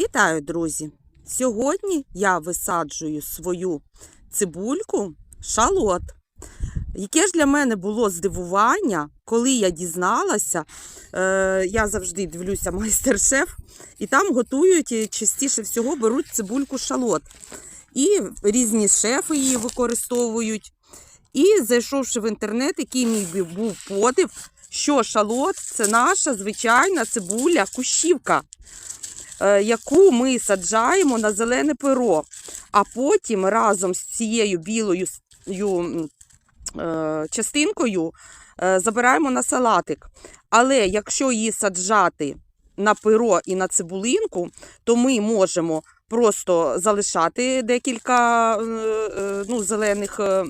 Вітаю, друзі! Сьогодні я висаджую свою цибульку шалот. Яке ж для мене було здивування, коли я дізналася, е, я завжди дивлюся майстер-шеф, і там готують і частіше всього беруть цибульку шалот. І різні шефи її використовують. І зайшовши в інтернет, який мій був подив, що шалот це наша звичайна цибуля кущівка е, яку ми саджаємо на зелене перо, а потім разом з цією білою е, частинкою е, забираємо на салатик. Але якщо її саджати на перо і на цибулинку, то ми можемо просто залишати декілька е, е, ну, зелених е,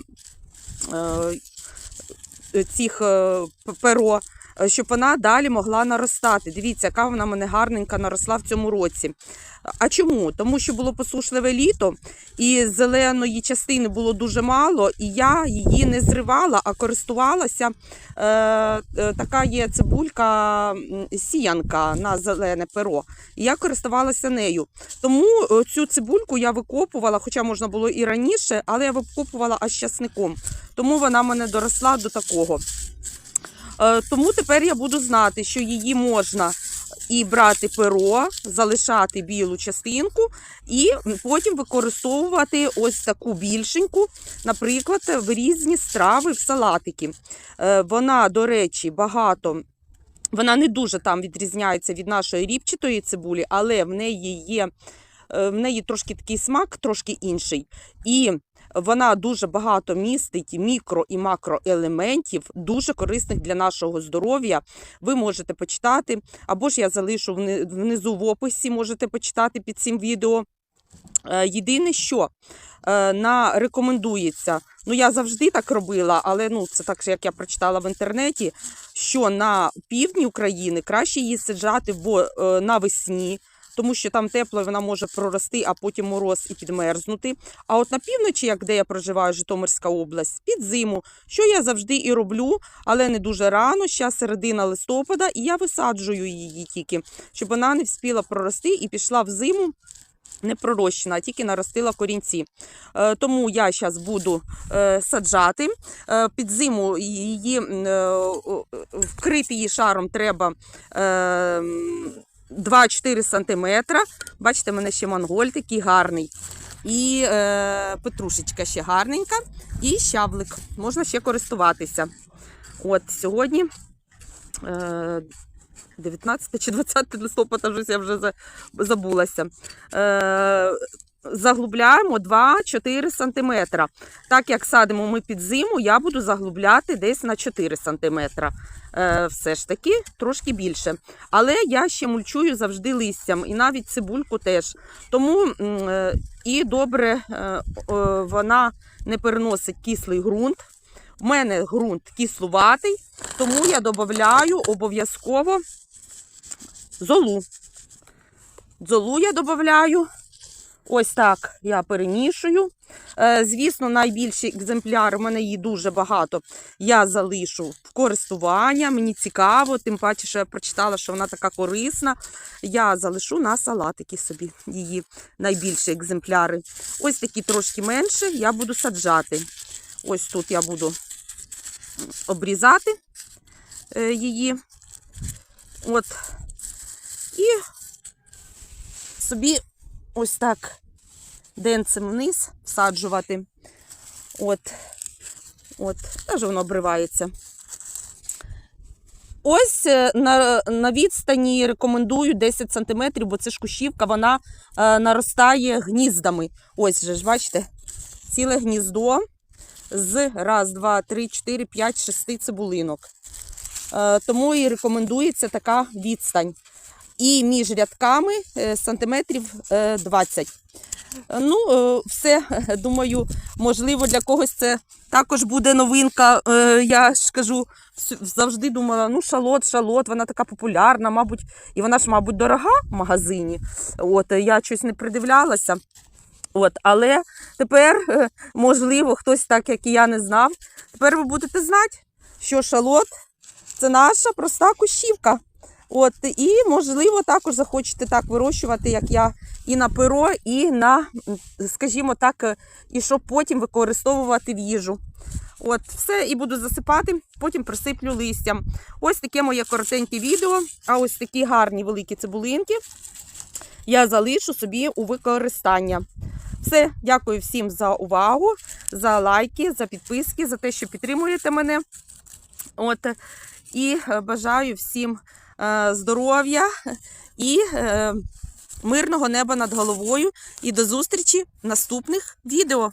е, цих е, перо, е, щоб вона далі могла наростати. Дивіться, яка вона мене гарненька наросла в цьому році. А чому? Тому що було посушливе літо, і зеленої частини було дуже мало, і я її не зривала, а користувалася. Е, е, така є цибулька, сіянка на зелене перо. І я користувалася нею. Тому е, цю цибульку я викопувала, хоча можна було і раніше, але я викопувала аж часником. Тому вона мене доросла до такого. Е, Тому тепер я буду знати, що її можна і брати перо, залишати білу частинку, і потім використовувати ось таку більшеньку, наприклад, в різні страви, в салатики. Е, Вона, до речі, багато. Вона не дуже там відрізняється від нашої ріпчатої цибулі, але в неї є е, в неї трошки такий смак, трошки інший. І вона дуже багато містить мікро і макроелементів, дуже корисних для нашого здоров'я. Ви можете почитати, або ж я залишу внизу в описі, можете почитати під цим відео. Е, Єдине, що е, на рекомендується, ну я завжди так робила, але ну це так, як я прочитала в інтернеті, що на півдні України краще її саджати е, навесні, тому що там тепло, вона може прорости, а потім мороз і підмерзнути. А от на півночі, як де я проживаю, Житомирська область, під зиму, що я завжди і роблю, але не дуже рано, ще середина листопада, і я висаджую її тільки, щоб вона не вспіла прорости і пішла в зиму. Не пророщена, а тільки наростила корінці. Е, тому я зараз буду е, саджати. Е, під зиму її вкрити її шаром треба е, м, 2-4 см. Бачите, в мене ще монголь такий гарний. І е, петрушечка ще гарненька. І щавлик. Можна ще користуватися. От сьогодні. Е, 19 чи 20 листопада, я вже забулася. Е, заглубляємо 2-4 см. Так як садимо ми під зиму, я буду заглубляти десь на 4 см. Е, все ж таки трошки більше. Але я ще мульчую завжди листям, і навіть цибульку теж. Тому е, і добре е, вона не переносить кислий ґрунт. У мене ґрунт кислуватий, тому я додаю обов'язково золу. Золу я додаю. Ось так я перемішую. Е, Звісно, найбільший екземпляр, у мене її дуже багато. Я залишу в користування. Мені цікаво, тим паче, що я прочитала, що вона така корисна. Я залишу на салатики собі її найбільші екземпляри. Ось такі трошки менше я буду саджати. Ось тут я буду обрізати е, її. От. І собі ось так денцем вниз всаджувати. От. От. Теж воно обривається. Ось е, на, на відстані рекомендую 10 см, бо це ж кущівка, вона е, наростає гніздами. Ось же ж, бачите, ціле гніздо з раз, два, три, чотири, п'ять, шести цибулинок. Е, Тому і рекомендується така відстань. І між рядками е, сантиметрів е, 20. Е, Ну, е, все, думаю, можливо, для когось це також буде новинка. Я ж кажу, завжди думала, ну, шалот, шалот, вона така популярна, мабуть, і вона ж, мабуть, дорога в магазині. От, я щось не придивлялася. От, але тепер, можливо, хтось так, як і я, не знав. Тепер ви будете знати, що шалот це наша проста кущівка. От, і, можливо, також захочете так вирощувати, як я, і на перо, і на, скажімо так, і щоб потім використовувати в їжу. От, все, і буду засипати, потім присиплю листям. Ось таке моє коротеньке відео. А ось такі гарні великі цибулинки я залишу собі у використання. Все, дякую всім за увагу, за лайки, за підписки, за те, що підтримуєте мене. От, і е, бажаю всім здоров'я і е, мирного неба над головою. І до зустрічі в наступних відео.